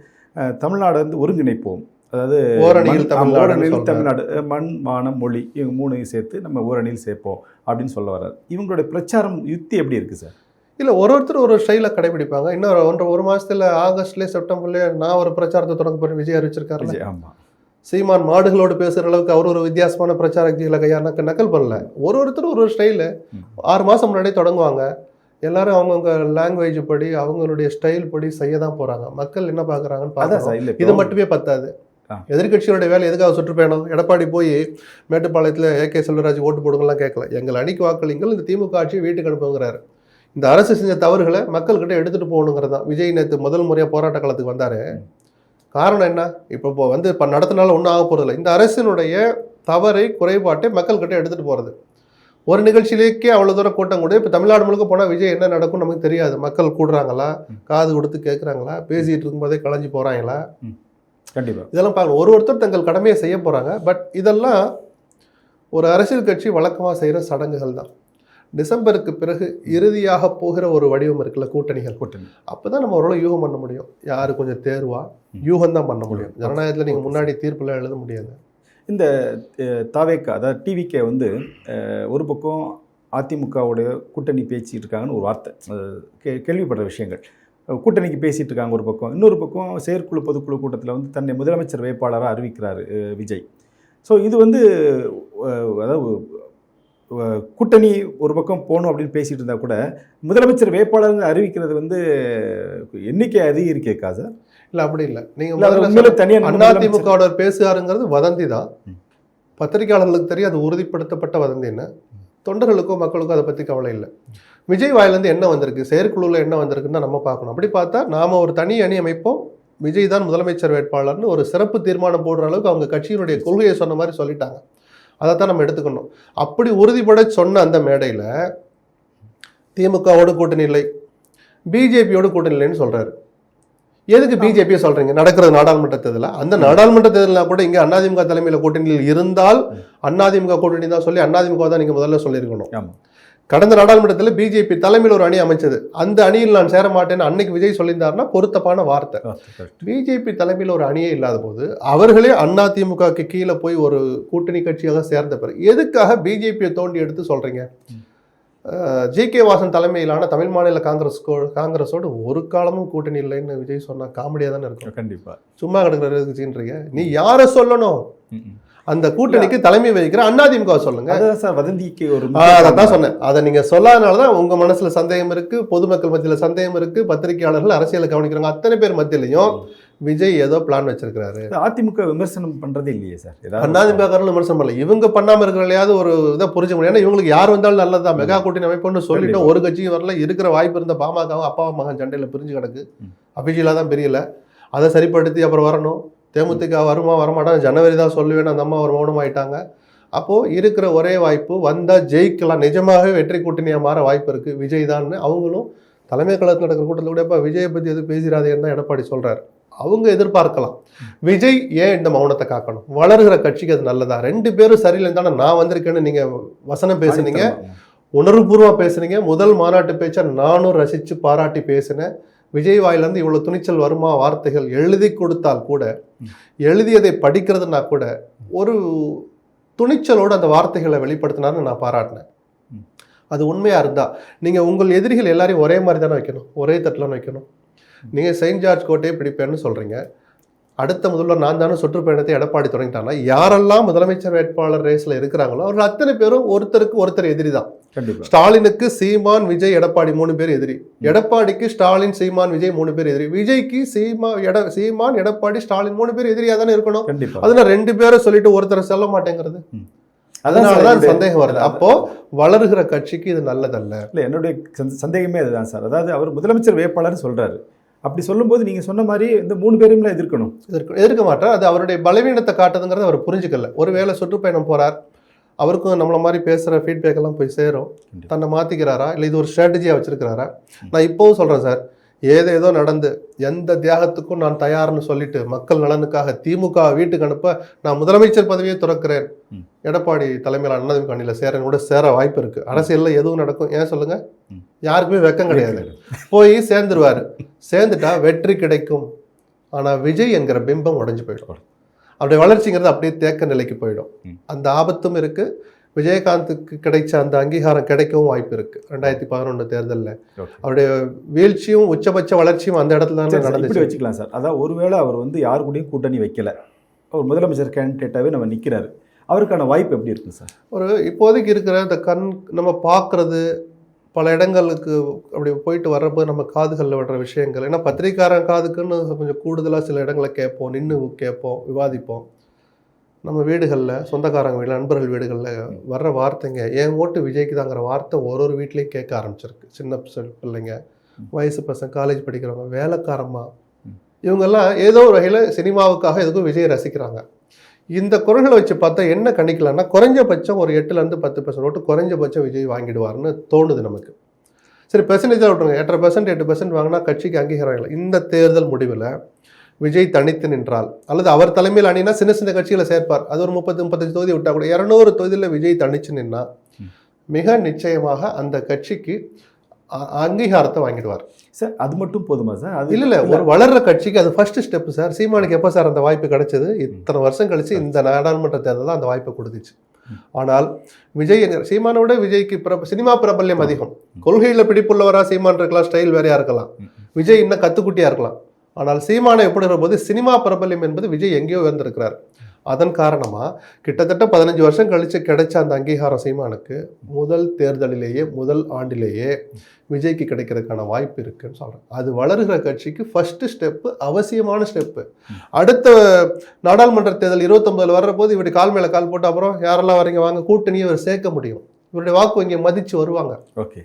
தமிழ்நாடு வந்து ஒருங்கிணைப்போம் அதாவது ஓரணியில். தமிழ்நாடு மண் மானம் மொழி இவங்க மூணையும் சேர்த்து நம்ம ஓரணியில் சேர்ப்போம் அப்படின்னு சொல்ல வர்றாரு. இவங்களுடைய பிரச்சாரம் யுக்தி எப்படி இருக்கு சார்? இல்ல ஒரு ஒருத்தர் ஒரு ஸ்டைல கடைபிடிப்பாங்க. இன்னும் ஒன்றரை ஒரு மாசத்துல ஆகஸ்ட்லயே செப்டம்பர்லயே நான் ஒரு பிரச்சாரத்தை தொடங்க போறேன். விஜய் அறிவிச்சிருக்காருல்ல விஜய் ஆமா. சீமான் மாடுகளோடு பேசுற அளவுக்கு அவர் ஒரு வித்தியாசமான பிரச்சார யுக்திகளை கையா நக்க நக்கல் பண்ணல. ஒரு ஒருத்தர் ஒரு ஒரு ஸ்டைலு. ஆறு மாசம் முன்னாடியே தொடங்குவாங்க. எல்லாரும் அவங்கவுங்க லாங்குவேஜ் படி அவங்களுடைய ஸ்டைல் படி செய்ய தான் போறாங்க. மக்கள் என்ன சார் இல்லை இது மட்டுமே பத்தாது. ஆ. எதிர்க்கட்சியோட வேலை எதுக்காக சுற்றுப்பயணம்? எடப்பாடி போய் மேட்டுப்பாளையத்தில் ஏகே செல்வராஜ் ஓட்டு போடுங்கலாம் கேட்கல. எங்கள் அணிக்கு வாக்களிங்கள் இந்த திமுக ஆட்சியை வீட்டுக்கு அனுப்புங்கிறாரு. இந்த அரசு செஞ்ச தவறுகளை மக்கள்கிட்ட எடுத்துட்டு போகணுங்கிறது தான். விஜய் நேற்று முதல் முறையாக போராட்ட காலத்துக்கு வந்தாரு. காரணம் என்ன? இப்போ இப்போ வந்து இப்போ நடத்தினால ஒன்றும் ஆக போகிறதில்ல இந்த அரசினுடைய தவறை குறைபாட்டை மக்கள்கிட்ட எடுத்துட்டு போகிறது ஒரு நிகழ்ச்சியிலேக்கே அவ்வளோ தூரம் கூட்டம் கூட இப்போ தமிழ்நாடு முழுக்க போனால் விஜய் என்ன நடக்கும் நமக்கு தெரியாது. மக்கள் கூடுறாங்களா? காது கொடுத்து கேட்குறாங்களா பேசிகிட்டு இருக்கும்போதே களைஞ்சு போகிறாங்களா கண்டிப்பா. இதெல்லாம் பார்க்கணும் ஒரு ஒருத்தர் தங்கள் கடமையை செய்ய போகிறாங்க பட் இதெல்லாம் ஒரு அரசியல் கட்சி வழக்கமாக செய்கிற சடங்குகள் தான். டிசம்பருக்கு பிறகு இறுதியாக போகிற ஒரு வடிவம் இருக்குல்ல கூட்டணிகள். கூட்டணி. அப்போ தான் நம்ம ஓரளவு யூகம் பண்ண முடியும். யாரு கொஞ்சம் தேர்வா? யூகம் தான் பண்ண முடியும். ஜனநாயகத்தில் நீங்கள் முன்னாடி தீர்ப்புலாம் எழுத முடியாது. இந்த தாவேக்கா அதாவது டிவிக்கே வந்து ஒரு பக்கம் அதிமுகவுடைய கூட்டணி பேசிட்டு இருக்காங்கன்னு ஒரு வார்த்தை. கே கேள்விப்படுற விஷயங்கள். கூட்டணிக்கு பேசிட்டு இருக்காங்க ஒரு பக்கம். இன்னொரு பக்கம் செயற்குழு பொதுக்குழு கூட்டத்தில் வந்து தன்னை முதலமைச்சர் வேட்பாளராக அறிவிக்கிறாரு விஜய். ஸோ இது வந்து அதாவது கூட்டணி ஒரு பக்கம் போகணும் அப்படின்னு பேசிட்டு இருந்தா கூட முதலமைச்சர் வேட்பாளர்னு அறிவிக்கிறது வந்து எண்ணிக்கை அதிகரிக்கா சார்? இல்லை அப்படி இல்லை. நீங்கள் உண்மையில தனியாக அண்ணா திமுகவோட பேசுகாருங்கிறது வதந்தி தான். பத்திரிகையாளர்களுக்கு தெரியும் அது உறுதிப்படுத்தப்பட்ட வதந்தின்னு. தொண்டர்களுக்கோ மக்களுக்கோ அதை பற்றி கவலை இல்லை. விஜய் வாயிலேருந்து என்ன வந்திருக்கு? செயற்குழுவில் என்ன வந்திருக்குன்னு தான் நம்ம பார்க்கணும். அப்படி பார்த்தா நாம ஒரு தனி அணி அமைப்போம். விஜய் தான் முதலமைச்சர் வேட்பாளர்னு ஒரு சிறப்பு தீர்மானம் போடுற அளவுக்கு அவங்க கட்சியினுடைய கொள்கையை சொன்ன மாதிரி சொல்லிட்டாங்க. அதை தான் நம்ம எடுத்துக்கணும். அப்படி உறுதிப்பட சொன்ன அந்த மேடையில் திமுகவோட கூட்டணி இல்லை. பிஜேபியோட கூட்டணி இல்லைன்னு சொல்கிறாரு எதுக்கு பிஜேபியை சொல்றீங்க? நடக்கிறது நாடாளுமன்ற தேர்தலில் அந்த நாடாளுமன்ற தேர்தலில் கூட இங்க அதிமுக தலைமையில் கூட்டணியில் இருந்தால் அதிமுக கூட்டணி தான் சொல்லி அதிமுக தான் நீங்க முதல்ல சொல்லியிருக்கணும். கடந்த நாடாளுமன்றத்தில் பிஜேபி தலைமையில் ஒரு அணி அமைச்சது. அந்த அணியில் நான் சேர மாட்டேன்னு அன்னைக்கு விஜய் சொல்லியிருந்தாருன்னா பொருத்தப்பான வார்த்தை. பிஜேபி தலைமையில் ஒரு அணியே இல்லாத போது அவர்களே அதிமுகக்கு கீழே போய் ஒரு கூட்டணி கட்சியாக சேர்ந்த பிறகு எதுக்காக பிஜேபியை தோண்டி எடுத்து சொல்றீங்க? ஜி கே வாசன் தலைமையிலான தமிழ் மாநில காங்கிரஸ் காங்கிரஸோடு ஒரு காலமும் கூட்டணி இல்லைன்னு விஜய் சொன்னா காமெடியா தானே இருக்கும். கண்டிப்பா. சும்மா கிடக்குற கட்சின்றீங்க நீ யாரை சொல்லணும். அந்த கூட்டணிக்கு தலைமை வகிக்கிற அதிமுக சொல்லுங்க. அதான் வதந்திக்கு ஒரு ஆ, அதைத்தான் சொன்னேன். அதை நீங்க சொல்லாதனால தான் உங்க மனசுல சந்தேகம் இருக்கு பொதுமக்கள் மத்தியில சந்தேகம் இருக்கு பத்திரிகையாளர்கள் அரசியலை கவனிக்கிறாங்க அத்தனை பேர் மத்தியிலையும் விஜய் ஏதோ பிளான் வச்சிருக்கிறாரு. அதிமுக விமர்சனம் பண்றதே இல்லையே சார். அதிமுக விமர்சனம் பண்ணல இவங்க பண்ணாம இருக்கிறலையாவது ஒரு இதை புரிஞ்ச முடியும். ஏன்னா இவங்களுக்கு யார் வந்தாலும் நல்லதுதான் மெகா கூட்டணி அமைப்புன்னு சொல்லிட்டு ஒரு கட்சியும் வரல. இருக்கிற வாய்ப்பு இருந்த பாமகவும் அப்பா மகன் சண்டையில பிரிஞ்சு கிடக்கு. ம். அபிஷியலா தான் பிரியல. அதை சரிப்படுத்தி அப்புறம் வரணும். தேமுதிக வருமா வரமாட்டாங்க ஜனவரி தான் சொல்லுவேன் அந்த அம்மா ஒரு மௌனமாயிட்டாங்க அப்போது இருக்கிற ஒரே வாய்ப்பு வந்தால் ஜெயிக்கலாம். நிஜமாகவே வெற்றி கூட்டணியாக மாற வாய்ப்பு இருக்குது விஜய் தான்னு அவங்களும் தலைமை கழகத்தில் நடக்கிற கூட்டத்தில் கூட "எப்பா, விஜயை பற்றி எதுவும் பேசிடாதேன்னு தான் எடப்பாடி சொல்கிறார் அவங்க எதிர்பார்க்கலாம். விஜய் ஏன் இந்த மௌனத்தை காக்கணும்? வளர்கிற கட்சிக்கு அது நல்லதா? ரெண்டு பேரும் சரியில்லைன்னு தானே நான் வந்திருக்கேன்னு நீங்கள் வசனம் பேசுனீங்க. உணர்வுபூர்வமாக பேசுனீங்க. முதல் மாநாட்டு பேச்சை நானும் ரசித்து பாராட்டி பேசினேன். விஜய் வாயிலேருந்து இவ்வளோ துணிச்சல் வருமா? வார்த்தைகள் எழுதி கொடுத்தால் கூட எழுதியதை படிக்கிறதுனா கூட ஒரு துணிச்சலோடு அந்த வார்த்தைகளை வெளிப்படுத்தினார்னு நான் பாராட்டினேன். அது உண்மையாக இருந்தா? நீங்கள் உங்கள் எதிரிகள் எல்லாரையும் ஒரே மாதிரி தானே வைக்கணும்? ஒரே தட்டில் வைக்கணும்? நீங்கள் செயின்ட் ஜார்ஜ் கோட்டையை பிடிப்பேன்னு சொல்கிறீங்க அடுத்த முதல்வர் நான் தானே சுற்றுப்பயணத்தை எடப்பாடி தொடங்கிட்டாங்கன்னா யாரெல்லாம் முதலமைச்சர் வேட்பாளர் ரேஸில் இருக்கிறாங்களோ அவர்கள் அத்தனை பேரும் ஒருத்தருக்கு ஒருத்தர் எதிரி தான். ஸ்டாலினுக்கு சீமான் விஜய் எடப்பாடி மூணு பேர் எதிரி. எடப்பாடிக்கு ஸ்டாலின் சீமான் விஜய் மூணு பேர் எதிரி. விஜய்க்கு சீமா எட சீமான் எடப்பாடி ஸ்டாலின் மூணு பேர் எதிரியா தானே இருக்கணும். அதுல ரெண்டு பேரை சொல்லிட்டு ஒருத்தரை சொல்ல மாட்டேங்கிறது. அதனாலதான் சந்தேகம் வருது. அப்போ வளர்கிற கட்சிக்கு இது நல்லதல்ல. இல்லை என்னுடைய சந்த- சந்தேகமே அதுதான் சார். அதாவது அவர் முதலமைச்சர் வேட்பாளர் சொல்றாரு. அப்படி சொல்லும்போது நீங்க சொன்ன மாதிரி இந்த மூணு பேரும்லாம் எதிர்க்கணும். எதிர்க்க எதிர்க்க மாட்டார் அது அவருடைய பலவீனத்தை காட்டுதுங்கிறத அவர் புரிஞ்சுக்கல. ஒருவேளை சுற்றுப்பயணம் போறார். அவருக்கும் நம்மள மாதிரி பேசுகிற ஃபீட்பேக் எல்லாம் போய் சேரும். தன்னை மாற்றிக்கிறாரா இல்லை இது ஒரு ஸ்ட்ராட்டஜியாக வச்சிருக்கிறாரா? நான் இப்போவும் சொல்கிறேன் சார். ஏதேதோ நடந்து எந்த தியாகத்துக்கும் நான் தயார்னு சொல்லிட்டு மக்கள் நலனுக்காக திமுக வீட்டுக்கு அனுப்ப நான் முதலமைச்சர் பதவியை துறக்கிறேன். எடப்பாடி தலைமையில் அண்ணாதிமுக அணியில் சேரன் கூட சேர வாய்ப்பு இருக்கு. அரசியலில் எதுவும் நடக்கும்? ஏன் சொல்லுங்க. யாருக்குமே வெக்கம் கிடையாது. போய் சேர்ந்துருவாரு. சேர்ந்துட்டா வெற்றி கிடைக்கும். ஆனா விஜய் என்கிற பிம்பம் உடைஞ்சு போயிடும். அவருடைய வளர்ச்சிங்கிறது அப்படியே தேக்க நிலைக்கு போயிடும். அந்த ஆபத்தும் இருக்கு. விஜயகாந்துக்கு கிடைச்ச அந்த அங்கீகாரம் கிடைக்கவும் வாய்ப்பு இருக்கு. ரெண்டாயிரத்தி பதினொன்று தேர்தலில். அவருடைய வீழ்ச்சியும் உச்சபட்ச வளர்ச்சியும் அந்த இடத்துல தான் நடந்துச்சு. வச்சுக்கலாம் சார். அதான் ஒருவேளை அவர் வந்து யாரு கூடயும் கூட்டணி வைக்கல. அவர் முதலமைச்சர் கேண்டிடேட்டாவே நம்ம நிக்கிறாரு. அவருக்கான வாய்ப்பு எப்படி இருக்கு சார்? ஒரு இப்போதைக்கு இருக்கிற இந்த கண் நம்ம பார்க்கறது பல இடங்களுக்கு அப்படி போயிட்டு வர்றப்போ நம்ம காதுகளில் விடுற விஷயங்கள். ஏன்னா பத்திரிக்காரன் காதுக்குன்னு கொஞ்சம் கூடுதலாக சில இடங்களை கேட்போம் நின்று கேட்போம் விவாதிப்போம். நம்ம வீடுகளில் சொந்தக்காரங்க வீட்டில் நண்பர்கள் வீடுகளில் வர்ற வார்த்தைங்க என் ஓட்டு விஜய்க்கு தாங்கிற வார்த்தை ஒரு ஒரு வீட்லேயும் கேட்க ஆரம்பிச்சிருக்கு. சின்ன பிள்ளைங்க வயசு பசங்க காலேஜ் படிக்கிறவங்க வேலைக்காரம்மா. ம். இவங்கெல்லாம் ஏதோ ஒரு வகையில் சினிமாவுக்காக எதுக்கும் விஜய் ரசிக்கிறாங்க. இந்த குரல்களை வச்சு பார்த்தா என்ன கணிக்கலாம்னா குறைஞ்சபட்சம் ஒரு எட்டுலேருந்து பத்து பர்சன்ட் ஓட்டு குறைஞ்சபட்சம் விஜய் வாங்கிடுவார்னு தோணுது நமக்கு. சரி பெர்சன்டேஜாக விட்டுருங்க. எட்டரை பர்சன்ட் எட்டு பர்சன்ட் வாங்கினா கட்சிக்கு அங்கீகாரம் இல்லை. இந்த தேர்தல் முடிவில் விஜய் தனித்து நின்றால். அல்லது அவர் தலைமையில் அணினா சின்ன சின்ன கட்சிகளை சேர்ப்பார். அது ஒரு முப்பது முப்பத்தஞ்சு தொகுதி விட்டா கூட இரநூறு தொகுதியில் விஜய் தனிச்சு நின்னா. மிக நிச்சயமாக அந்த கட்சிக்கு அங்கீகாரத்தை வாங்கிடுவார். சார் அது மட்டும் போதுமா சார்? அது இல்ல இல்ல ஒரு வளர்ற கட்சிக்கு அது ஃபர்ஸ்ட் ஸ்டெப் சார். சீமானுக்கு எப்போ சார் அந்த வாய்ப்பு கிடைச்சது? இத்தனை வருஷம் கழிச்சு இந்த நாடாளுமன்ற தேர்தலில் அந்த வாய்ப்பை கொடுத்துச்சு. ஆனால் விஜய் சீமானை விட விஜய்க்கு பிரப சினிமா பிரபல்யம் அதிகம். கொள்கையில பிடிப்புள்ளவரா சீமான் இருக்கலாம் ஸ்டைல் வேறையா இருக்கலாம். விஜய் இன்னும் கத்துக்குட்டியா இருக்கலாம். ஆனால் சீமானை எப்படி போது சினிமா பிரபல்யம் என்பது விஜய் எங்கேயோ உயர்ந்திருக்கிறார். அதன் காரணமாக கிட்டத்தட்ட பதினஞ்சு வருஷம் கழித்து கிடைச்ச அந்த அங்கீகாரம் சீமானுக்கு முதல் தேர்தலிலேயே முதல் ஆண்டிலேயே விஜய்க்கு கிடைக்கிறதுக்கான வாய்ப்பு இருக்குன்னு சொல்கிறேன் அது வளருகிற கட்சிக்கு ஃபஸ்ட்டு ஸ்டெப்பு அவசியமான ஸ்டெப்பு அடுத்த நாடாளுமன்ற தேர்தல் இருபத்தொம்பதில் வர்ற போது இவருடைய கால் மேலே கால் போட்டு அப்புறம் யாரெல்லாம் வரீங்க வாங்க கூட்டணியை இவர் சேர்க்க முடியும். இவருடைய வாக்கு இங்கே மதித்து வருவாங்க. ஓகே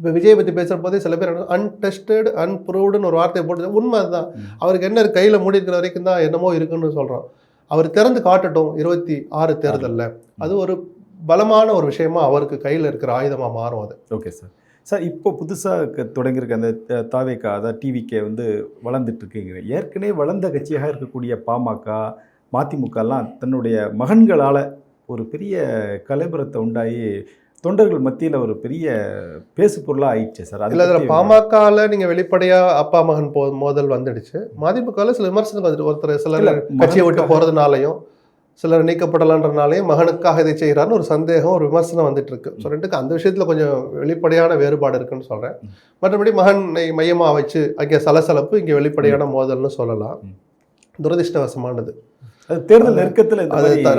இப்போ விஜய் பற்றி பேசுகிற போதே சில பேர் அன்டெஸ்டட் அன்ப்ரூவ்டுன்னு ஒரு வார்த்தையை போட்டு உண்மை அதுதான். அவருக்கு என்ன கையில மூடி இருக்கிற வரைக்கும் தான் என்னமோ இருக்குன்னு சொல்றோம் அவர் திறந்து காட்டட்டும் இருபத்தி ஆறு தேர்தல்ல. அது ஒரு பலமான ஒரு விஷயமா அவருக்கு கையில இருக்கிற ஆயுதமா மாறும் அது. Okay sir. சார் இப்போ புதுசாக தொடங்கியிருக்க அந்த தாவேக்கா அதாவது டிவிக்கே வந்து வளர்ந்துட்டு இருக்குங்க ஏற்கனவே வளர்ந்த கட்சியாக இருக்கக்கூடிய பாமக மதிமுகலாம் தன்னுடைய மகன்களால் ஒரு பெரிய கலைபுரத்தை உண்டாகி தொண்டர்கள் மத்தியில் ஒரு பெரிய பேசு பொருளாக ஆயிடுச்சு சார். அது இல்ல இதுல பத்தி பாமகல நீங்க வெளிப்படையா அப்பா மகன் போ மோதல் வந்துடுச்சு. மதிமுகல சில விமர்சனம் வந்துட்டு ஒருத்தர் சிலர் கட்சியை விட்டு போறதுனாலையும் சிலர் நீக்கப்படலான்றனாலையும் மகனுக்காக இதை செய்கிறாருன்னு ஒரு சந்தேகம் ஒரு விமர்சனம் வந்துட்டு இருக்கு ஸோ ரெண்டுக்கு அந்த விஷயத்துல கொஞ்சம் வெளிப்படையான வேறுபாடு இருக்குன்னு சொல்றேன். ம். மற்றபடி மகனை மையமா வச்சு அங்கே சலசலப்பு இங்கே வெளிப்படையான மோதல்னு சொல்லலாம். துரதிர்ஷ்டவசமானது. தேர்தல் நெருக்கத்தில்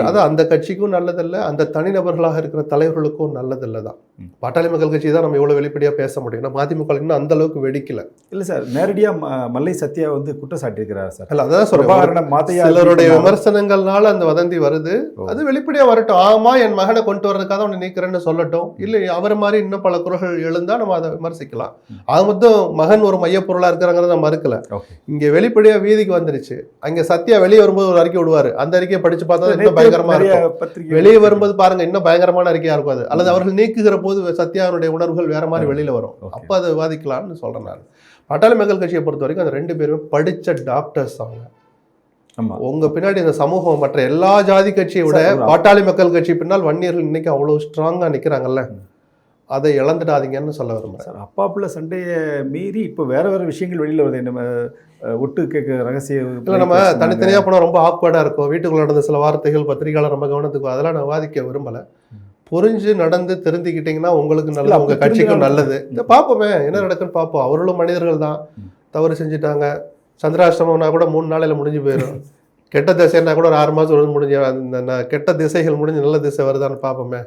அது அந்த கட்சிக்கும் நல்லதில்லை அந்த தனிநபர்களாக இருக்கிற தலைவர்களுக்கும் நல்லதில்லை தான். பாட்டாளி மக்கள் கட்சி தான் நம்ம இவ்வளவு வெளிப்படையா பேச முடியும். நம்ம அதிமுக இன்னும் அந்த அளவுக்கு வெடிக்கல. இல்லை சார் நேரடியாக மல்லை சத்யா வந்து குற்றம் சாட்டியிருக்கிறார் சார். இல்ல அதான் மாத்தையா சிலருடைய விமர்சனங்கள்னால அந்த வதந்தி வருது. அது வெளிப்படையா வரட்டும். ஆமா என் மகனை கொண்டு வர்றதுக்காக அவனை நீக்கிறேன்னு சொல்லட்டும். இல்ல அவர் மாதிரி இன்னும் பல குரல்கள் எழுந்தா நம்ம அதை விமர்சிக்கலாம். அது மட்டும் மகன் ஒரு மையப்பொருளா இருக்கிறாங்கிறத மறுக்கல. இங்க வெளிப்படையா வீதிக்கு வந்துருச்சு. அங்க சத்யா வெளியே வரும்போது ஒரு அறிக்கை விடுவாரு. அந்த அறிக்கையை படிச்சு பார்த்தா இன்னும் பயங்கரமா இருக்கும். வெளியே வரும்போது பாருங்க இன்னும் பயங்கரமான அறிக்கையா இருக்கும் அது. அல்லது அவர்கள் நீக்குகிற போது சத்யாவுடைய உணர்வுகள் வேற மாதிரி வெளியில வரும். அப்ப அதை விவாதிக்கலாம்னு சொல்றேன் நான். பாட்டாளி மக்கள் கட்சியை பொறுத்த வரைக்கும் அந்த ரெண்டு பேருமே படிச்ச டாக்டர்ஸ் அவங்க. ஆமா. உங்க பின்னாடி இந்த சமூகம் மற்ற எல்லா ஜாதி கட்சியை விட பாட்டாளி மக்கள் கட்சி பின்னால் வன்னியர்கள் இன்னைக்கு அவ்வளவு ஸ்ட்ராங்கா நிக்கிறாங்கல்ல. அதை இழந்துடாதீங்கன்னு சொல்ல விரும்புறேன். சார் அப்பாப்புல சண்டையை மீறி இப்போ வேற வேற விஷயங்கள் வெளியில வருது. நம்ம ஒட்டு கேட்க ரகசிய இல்ல நம்ம தனித்தனியா போனா ரொம்ப ஆக்வர்டா இருக்கும். வீட்டுக்குள்ள நடந்த சில வார்த்தைகள் பத்திரிகையாளர் நம்ம கவனத்துக்கு. அதெல்லாம் நான் வாதிக்க விரும்பல. புரிஞ்சு நடந்து தெரிஞ்சுக்கிட்டீங்கன்னா உங்களுக்கு இல்ல, நல்லது அப்படி உங்க கட்சிக்கும். நல்லது. இதை பார்ப்போமே என்ன நடக்குன்னு பார்ப்போம் அவர்களும் மனிதர்கள் தான். தவறு செஞ்சுட்டாங்க. சந்திராஷ்டமம்னா கூட மூணு நாளையில முடிஞ்சு போயிடும் கெட்ட திசைன்னா கூட ஒரு ஆறு மாசம் வந்து முடிஞ்சு அந்த கெட்ட திசைகள் முடிஞ்சு நல்ல திசை வருதான்னு பார்ப்போமே.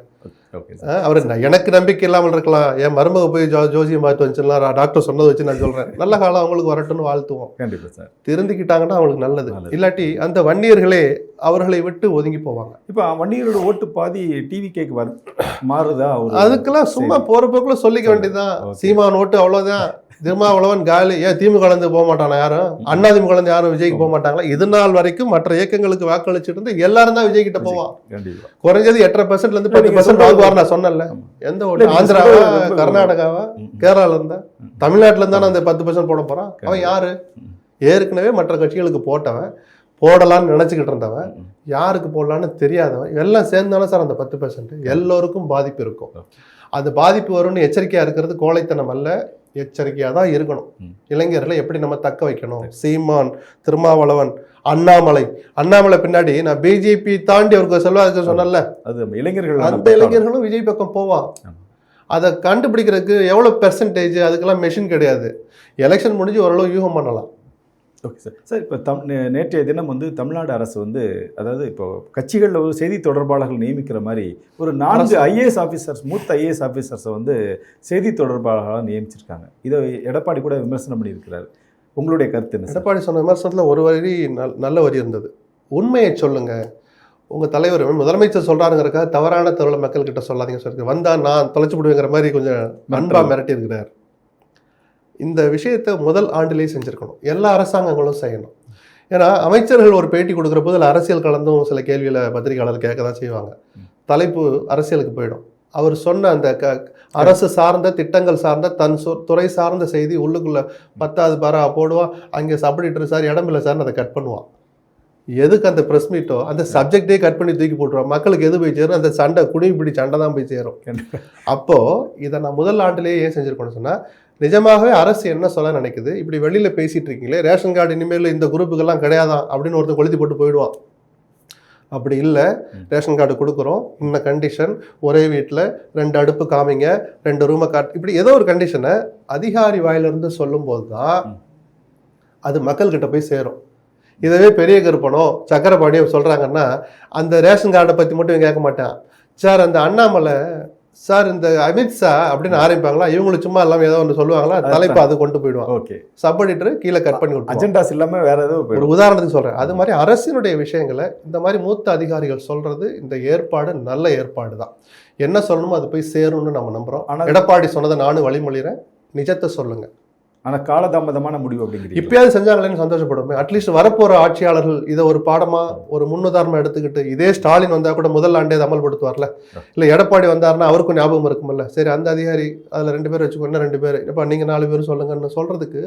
அவரு எனக்கு நம்பிக்கை இல்லாமல் இருக்கலாம். என் மருமக போய் ஜோ ஜோசியம் பார்த்து வச்சிடலாம் டாக்டர் சொன்னதை வச்சு நான் சொல்றேன். நல்ல காலம் அவங்களுக்கு வரட்டும்னு வாழ்த்துவோம். கண்டிப்பா சார். திருந்திக்கிட்டாங்கன்னா அவங்களுக்கு நல்லது. இல்லாட்டி அந்த வன்னியர்களே அவர்களை விட்டு ஒதுங்கி போவாங்க. இப்போ வன்னியரோட ஓட்டு பாதி டிவி கேக்கு வரு மாறுதா அதுக்கெல்லாம் சும்மா போற போக்குல சொல்லிக்க வேண்டியதுதான். சீமான் ஓட்டு அவ்வளவுதான். திருமாவளவன் காலி ஏன் திமுக கலந்து போக மாட்டானா யாரும்? அண்ணா திமுக கலந்து யாரும் விஜய்க்கு போக மாட்டாங்களா? இது நாள் வரைக்கும் மற்ற இயக்கங்களுக்கு வாக்களிச்சுட்டு இருந்து எல்லாரும் தான் விஜய் கிட்ட போவான் குறைஞ்சது எட்டரை பர்சன்ட்ல இருந்து பத்து பர்சன்ட் வாங்குவார் நான் சொன்னேன்ல. ஆமா. எந்த ஓட்டு நீங்க ஆந்திராவா கர்நாடகாவா. கேரளால இருந்தா. தமிழ்நாட்டுல இருந்தா அந்த பத்து பர்சன்ட் போட போறான். அவன். யாரு. ஏற்கனவே மற்ற கட்சிகளுக்கு போட்டவன். போடலாம்னு நினைச்சுக்கிட்டு இருந்தவன். யாருக்கு போடலான்னு தெரியாதவன். எல்லாம் சேர்ந்தாலும் சார் அந்த பத்து பர்சன்ட் எல்லோருக்கும் பாதிப்பு இருக்கும். அந்த பாதிப்பு வரும்னு எச்சரிக்கையா இருக்கிறது கோழைத்தனம் அல்ல. எச்சரிக்கையா தான் இருக்கணும். இளைஞர்களை எப்படி நம்ம தக்க வைக்கணும்? சீமான் திருமாவளவன் அண்ணாமலை. அண்ணாமலை பின்னாடி நான் பிஜேபி தாண்டி அவருக்கு செல்வாக்கு சொன்னல அது இளைஞர்கள் அந்த இளைஞர்களும் விஜய் பக்கம் போவான். அதை கண்டுபிடிக்கிறதுக்கு எவ்வளவு பெர்சன்டேஜ் அதுக்கெல்லாம் மெஷின் கிடையாது. எலெக்ஷன் முடிஞ்சு ஓரளவு யூகம் பண்ணலாம். ஓகே சார் சார் இப்போ தம் நேற்றைய தினம் வந்து தமிழ்நாடு அரசு வந்து அதாவது இப்போ கட்சிகளில் ஒரு செய்தி தொடர்பாளர்கள் நியமிக்கிற மாதிரி ஒரு நான்கு ஐஏஎஸ் ஆஃபீஸர்ஸ் மூத்த ஐஏஎஸ் ஆஃபீஸர்ஸை வந்து செய்தி தொடர்பாளர்களாக நியமிச்சிருக்காங்க. இதை எடப்பாடி கூட விமர்சனம் பண்ணியிருக்கிறார். உங்களுடைய கருத்து என்ன சார் எடப்பாடி சொன்ன விமர்சனத்துல ஒரு வரி நல்- நல்ல வரி இருந்தது. உண்மையை சொல்லுங்க. உங்க தலைவர் முதலமைச்சர் சொல்றாருங்கிறக்காக தவறான தகவலை மக்கள் கிட்ட சொல்லாதீங்க சொல்லி வந்தா நான் தொலைச்சு விடுவேங்கிற மாதிரி கொஞ்சம் அன்பா மிரட்டி இருக்கிறார் இந்த விஷயத்தை முதல் ஆண்டிலேயே செஞ்சிருக்கணும். எல்லா அரசாங்கங்களும் செய்யணும். ஏன்னா அமைச்சர்கள் ஒரு பேட்டி கொடுக்குற போது அதில் அரசியல் கலந்தும் சில கேள்விகளை பத்திரிகையாளர் கேட்க தான் செய்வாங்க. தலைப்பு அரசியலுக்கு போயிடும். அவர் சொன்ன அந்த க அரசு சார்ந்த திட்டங்கள் சார்ந்த தன் சொ துறை சார்ந்த செய்தி உள்ளுக்குள்ள பத்தாவது பாரா போடுவான் அங்கே சப்டிட்டர் சார் இடமில்ல சார்னு அதை கட் பண்ணுவான் எதுக்கு அந்த ப்ரெஸ் மீட்டோ அந்த சப்ஜெக்டே கட் பண்ணி தூக்கி போட்டுருவான் மக்களுக்கு எது போய் சேரும்? அந்த சண்டை குடிமி பிடி சண்டை தான் போய் சேரும். கண்டிப்பா. அப்போ இதை நான் முதல் ஆண்டுலேயே ஏன் செஞ்சிருக்கணும்னு சொன்னா நிஜமாகவே அரசு என்ன சொல்ல நினைக்குது? இப்படி வெளியில பேசிட்டு இருக்கீங்களே ரேஷன் கார்டு இனிமேல் இந்த குரூப்புக்கெல்லாம் கிடையாதான் அப்படின்னு ஒருத்தன் கொளுத்தி போட்டு போயிடுவான். அப்படி இல்லை. ரேஷன் கார்டு கொடுக்குறோம். இந்த கண்டிஷன் ஒரே வீட்டில் ரெண்டு அடுப்பு காமிங்க ரெண்டு ரூமை காட் இப்படி ஏதோ ஒரு கண்டிஷனை அதிகாரி வாயிலிருந்து சொல்லும்போது தான். அது மக்கள்கிட்ட போய் சேரும். இதவே பெரிய கருப்பனோ சக்கரபாணியோ சொல்றாங்கன்னா அந்த ரேஷன் கார்டை பத்தி மட்டும் கேட்க மாட்டான். சார் அந்த அண்ணாமலை சார் இந்த அமித்ஷா அப்படின்னு ஆரம்பிப்பாங்களா? இவங்களுக்கு சும்மா இல்லாம ஏதோ ஒன்று சொல்லுவாங்களா? தலைப்பு அது கொண்டு போயிடுவான் ஓகே. சப் எடிட்டர் கீழே கட் பண்ணி விட்டுருவான் அஜெண்டாஸ் இல்லாமல் வேற ஏதோ ஒரு உதாரணத்துக்கு சொல்றேன். அது மாதிரி அரசினுடைய விஷயங்களை இந்த மாதிரி மூத்த அதிகாரிகள் சொல்றது இந்த ஏற்பாடு நல்ல ஏற்பாடு தான். என்ன சொல்லணுமோ அது போய் சேரும்னு நம்ம நம்புறோம். ஆனா- எடப்பாடி சொன்னதை நானும் வழிமொழிகிறேன் நிஜத்தை சொல்லுங்க. ஆனால் காலதாமதமான முடிவு அப்படிங்கிறீங்க. இப்பயாவது செஞ்சாங்களேன்னு சந்தோஷப்படுமே அட்லீஸ்ட் வரப்போற ஆட்சியாளர்கள் இதை ஒரு பாடமா ஒரு முன்னுதாரணம் எடுத்துக்கிட்டு இதே ஸ்டாலின் வந்தா கூட முதல் ஆண்டே அதை அமல்படுத்துவார்ல? இல்ல எடப்பாடி வந்தாருன்னா அவருக்கும் ஞாபகம் இருக்கும்ல சரி அந்த அதிகாரி அதுல ரெண்டு பேர் வச்சுக்கோ இன்னும் ரெண்டு பேர். இப்ப நீங்க நாலு பேர் சொல்லுங்கன்னு சொல்றதுக்கு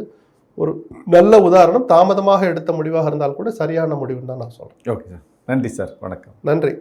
ஒரு நல்ல உதாரணம் தாமதமாக எடுத்த முடிவாக இருந்தால் கூட சரியான முடிவுன்னு தான் நான் சொல்றேன். ஓகே சார் நன்றி சார் வணக்கம். நன்றி.